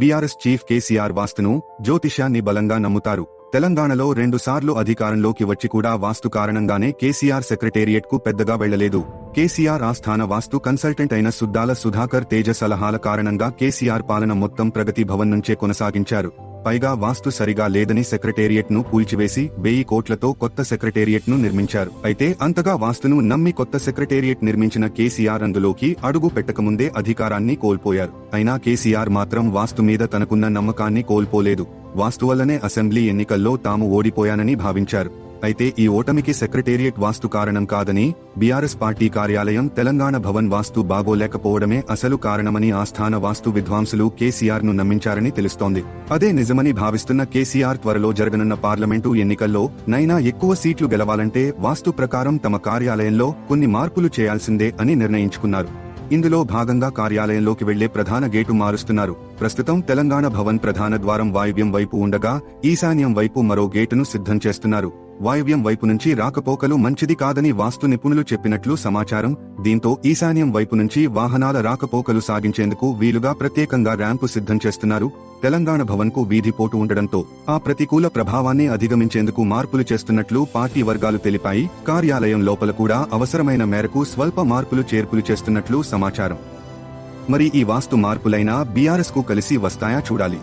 BRS chief KCR వాస్తును జ్యోతిష్యాన్ని బలంగా నమ్ముతారు. తెలంగాణలో రెండుసార్లు అధికారంలోకి వచ్చి కూడా వాస్తు కారణంగానే కేసీఆర్ సెక్రటేరియట్కు పెద్దగా వెళ్ళలేదు కేసీఆర్ ఆస్థాన వాస్తు కన్సల్టెంట్ అయిన సుద్దాల సుధాకర్ తేజ సలహాల కారణంగా కేసీఆర్ పాలన మొత్తం ప్రగతి భవన్ నుంచే కొనసాగించారు. పైగా వాస్తు సరిగా లేదని సెక్రటేరియట్ను కూల్చివేసి వెయ్యి కోట్లతో కొత్త సెక్రటేరియట్ను నిర్మించారు. అయితే అంతగా వాస్తును నమ్మి కొత్త సెక్రటేరియట్ నిర్మించిన కేసీఆర్ అందులోకి అడుగు పెట్టకముందే అధికారాన్ని కోల్పోయారు. అయినా కేసీఆర్ మాత్రం వాస్తు మీద తనకున్న నమ్మకాన్ని కోల్పోలేదు. వాస్తు వల్లనే అసెంబ్లీ ఎన్నికల్లో తాము ఓడిపోయానని భావించారు. అయితే ఈ ఓటమికి సెక్రటేరియట్ వాస్తు కారణం కాదని బీఆర్ఎస్ పార్టీ కార్యాలయం తెలంగాణ భవన్ వాస్తు బాగోలేకపోవడమే అసలు కారణమని ఆస్థాన వాస్తు విద్వాంసులు కేసీఆర్ను నమ్మించారని తెలుస్తోంది. అదే నిజమని భావిస్తున్న కేసీఆర్ త్వరలో జరగనున్న పార్లమెంటు ఎన్నికల్లో నైనా ఎక్కువ సీట్లు గెలవాలంటే వాస్తు ప్రకారం తమ కార్యాలయంలో కొన్ని మార్పులు చేయాల్సిందే అని నిర్ణయించుకున్నారు. ఇందులో భాగంగా కార్యాలయంలోకి వెళ్ళే ప్రధాన గేటు మారుస్తున్నారు. ప్రస్తుతం తెలంగాణ భవన్ ప్రధాన ద్వారం వాయువ్యం వైపు ఉండగా ఈశాన్యం వైపు మరో గేటును సిద్ధం చేస్తున్నారు. వాయువ్యం వైపు నుంచి రాకపోకలు మంచిది కాదని వాస్తు నిపుణులు చెప్పినట్లు సమాచారం. దీంతో ఈశాన్యం వైపు నుంచి వాహనాల రాకపోకలు సాగించేందుకు వీలుగా ప్రత్యేకంగా ర్యాంపు సిద్ధం చేస్తున్నారు. తెలంగాణ భవన్కు వీధిపోటు వీధి పోటు ఉండడంతో ఆ ప్రతికూల ప్రభావాన్ని అధిగమించేందుకు మార్పులు చేస్తున్నట్లు పార్టీ వర్గాలు తెలిపాయి. కార్యాలయం లోపల కూడా అవసరమైన మేరకు స్వల్ప మార్పులు చేర్పులు చేస్తున్నట్లు సమాచారం. మరి ఈ వాస్తు మార్పులైనా బీఆర్ఎస్కు కలిసి వస్తాయా చూడాలి.